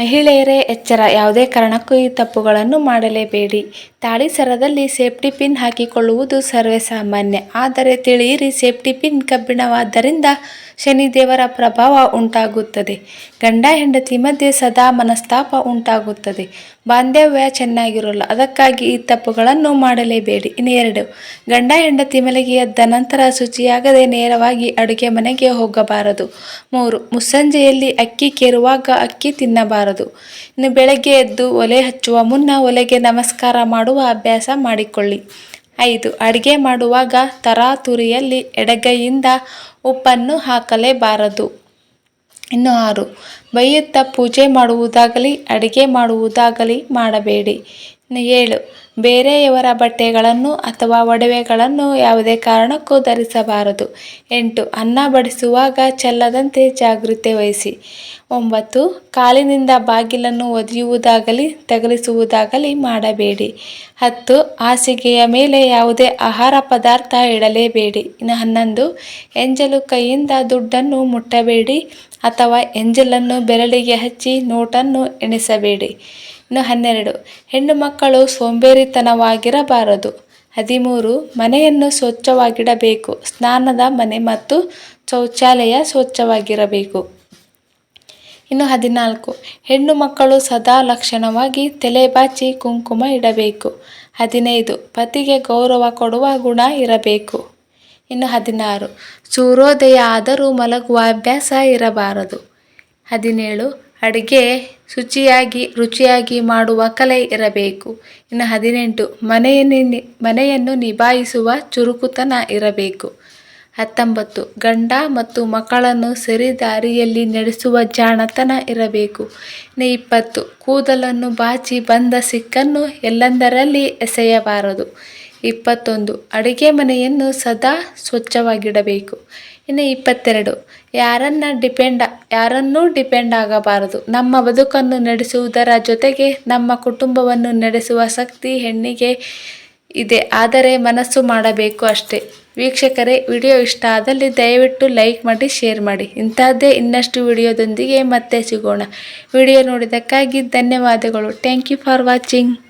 ಮಹಿಳೆಯರೇ ಎಚ್ಚರ. ಯಾವುದೇ ಕಾರಣಕ್ಕೂ ಈ ತಪ್ಪುಗಳನ್ನು ಮಾಡಲೇಬೇಡಿ. ತಾಳಿ ಸರದಲ್ಲಿ ಸೇಫ್ಟಿ ಪಿನ್ ಹಾಕಿಕೊಳ್ಳುವುದು ಸರ್ವೇಸಾಮಾನ್ಯ. ಆದರೆ ತಿಳಿಯಿರಿ, ಸೇಫ್ಟಿ ಪಿನ್ ಕಬ್ಬಿಣವಾದ್ದರಿಂದ ಶನಿದೇವರ ಪ್ರಭಾವ ಉಂಟಾಗುತ್ತದೆ. ಗಂಡ ಹೆಂಡತಿ ಮಧ್ಯೆ ಸದಾ ಮನಸ್ತಾಪ ಉಂಟಾಗುತ್ತದೆ. ಬಾಂಧವ್ಯ ಚೆನ್ನಾಗಿರೋಲ್ಲ, ಅದಕ್ಕಾಗಿ ಈ ತಪ್ಪುಗಳನ್ನು ಮಾಡಲೇಬೇಡಿ. ಇನ್ನೆರಡು ಗಂಡ ಹೆಂಡತಿ ಮಲಗಿ ಎದ್ದ ನಂತರ ಶುಚಿಯಾಗದೆ ನೇರವಾಗಿ ಅಡುಗೆ ಮನೆಗೆ ಹೋಗಬಾರದು. ಮೂರು, ಮುಸ್ಸಂಜೆಯಲ್ಲಿ ಅಕ್ಕಿ ಕೇರುವಾಗ ಅಕ್ಕಿ ತಿನ್ನಬಾರದು. ಇನ್ನು ಬೆಳಗ್ಗೆ ಎದ್ದು ಒಲೆ ಹಚ್ಚುವ ಮುನ್ನ ಒಲೆಗೆ ನಮಸ್ಕಾರ ಮಾಡುವ ಅಭ್ಯಾಸ ಮಾಡಿಕೊಳ್ಳಿ. ಐದು, ಅಡುಗೆ ಮಾಡುವಾಗ ತರಾತುರಿಯಲ್ಲಿ ಎಡಗೈಯಿಂದ ಉಪ್ಪನ್ನು ಹಾಕಲೇಬಾರದು. ಇನ್ನು ಆರು, ಬೈಯುತ್ತ ಪೂಜೆ ಮಾಡುವುದಾಗಲಿ, ಅಡಿಗೆ ಮಾಡುವುದಾಗಲಿ ಮಾಡಬೇಡಿ. ಏಳು ಬೇರೆಯವರ ಬಟ್ಟೆಗಳನ್ನು ಅಥವಾ ಒಡವೆಗಳನ್ನು ಯಾವುದೇ ಕಾರಣಕ್ಕೂ ಧರಿಸಬಾರದು. ಎಂಟು, ಅನ್ನ ಬಡಿಸುವಾಗ ಚೆಲ್ಲದಂತೆ ಜಾಗೃತೆ ವಹಿಸಿ. ಒಂಬತ್ತು, ಕಾಲಿನಿಂದ ಬಾಗಿಲನ್ನು ಒದೆಯುವುದಾಗಲಿ, ತಗಲಿಸುವುದಾಗಲಿ ಮಾಡಬೇಡಿ. ಹತ್ತು, ಹಾಸಿಗೆಯ ಮೇಲೆ ಯಾವುದೇ ಆಹಾರ ಪದಾರ್ಥ ಇಡಲೇಬೇಡಿ. ಇನ್ನು ಹನ್ನೊಂದು, ಎಂಜಲು ಕೈಯಿಂದ ದುಡ್ಡನ್ನು ಮುಟ್ಟಬೇಡಿ ಅಥವಾ ಎಂಜಲನ್ನು ಬೆರಳಿಗೆ ಹಚ್ಚಿ ನೋಟನ್ನು ಎಣಿಸಬೇಡಿ. ಇನ್ನು ಹನ್ನೆರಡು. ಹೆಣ್ಣು ಮಕ್ಕಳು ಸೋಂಬೇರಿತನವಾಗಿರಬಾರದು. ಹದಿಮೂರು. ಮನೆಯನ್ನು ಸ್ವಚ್ಛವಾಗಿಡಬೇಕು. ಸ್ನಾನದ ಮನೆ ಮತ್ತು ಶೌಚಾಲಯ ಸ್ವಚ್ಛವಾಗಿರಬೇಕು. ಇನ್ನು ಹದಿನಾಲ್ಕು. ಹೆಣ್ಣು ಮಕ್ಕಳು ಸದಾ ಲಕ್ಷಣವಾಗಿ ತಲೆ ಬಾಚಿ ಕುಂಕುಮ ಇಡಬೇಕು. ಹದಿನೈದು. ಪತಿಗೆ ಗೌರವ ಕೊಡುವ ಗುಣ ಇರಬೇಕು. ಇನ್ನು ಹದಿನಾರು. ಸೂರ್ಯೋದಯ ಆದರೂ ಮಲಗುವ ಅಭ್ಯಾಸ ಇರಬಾರದು. ಹದಿನೇಳು. ಅಡುಗೆ ಶುಚಿಯಾಗಿ, ರುಚಿಯಾಗಿ ಮಾಡುವ ಕಲೆ ಇರಬೇಕು. ಇನ್ನು ಹದಿನೆಂಟು, ಮನೆಯನ್ನು ಮನೆಯನ್ನು ನಿಭಾಯಿಸುವ ಚುರುಕುತನ ಇರಬೇಕು. ಹತ್ತೊಂಬತ್ತು, ಗಂಡ ಮತ್ತು ಮಕ್ಕಳನ್ನು ಸರಿ ದಾರಿಯಲ್ಲಿ ನಡೆಸುವ ಜಾಣತನ ಇರಬೇಕು. ಇನ್ನು ಇಪ್ಪತ್ತು, ಕೂದಲನ್ನು ಬಾಚಿ ಬಂದ ಸಿಕ್ಕನ್ನು ಎಲ್ಲೆಂದರಲ್ಲಿ ಎಸೆಯಬಾರದು. ಇಪ್ಪತ್ತೊಂದು. ಅಡುಗೆ ಮನೆಯನ್ನು ಸದಾ ಸ್ವಚ್ಛವಾಗಿಡಬೇಕು. ಇನ್ನು ಇಪ್ಪತ್ತೆರಡು. ಯಾರನ್ನ ಡಿಪೆಂಡ್, ಯಾರನ್ನೂ ಡಿಪೆಂಡ್ ಆಗಬಾರದು. ನಮ್ಮ ಬದುಕನ್ನು ನಡೆಸುವುದರ ಜೊತೆಗೆ ನಮ್ಮ ಕುಟುಂಬವನ್ನು ನಡೆಸುವ ಶಕ್ತಿ ಹೆಣ್ಣಿಗೆ ಇದೆ. ಆದರೆ ಮನಸ್ಸು ಮಾಡಬೇಕು ಅಷ್ಟೇ. ವೀಕ್ಷಕರೇ, ವಿಡಿಯೋ ಇಷ್ಟ ಆದಲ್ಲಿ ದಯವಿಟ್ಟು ಲೈಕ್ ಮಾಡಿ, ಶೇರ್ ಮಾಡಿ. ಇಂಥದ್ದೇ ಇನ್ನಷ್ಟು ವಿಡಿಯೋದೊಂದಿಗೆ ಮತ್ತೆ ಸಿಗೋಣ. ವಿಡಿಯೋ ನೋಡಿದ್ದಕ್ಕಾಗಿ ಧನ್ಯವಾದಗಳು. Thank you for watching.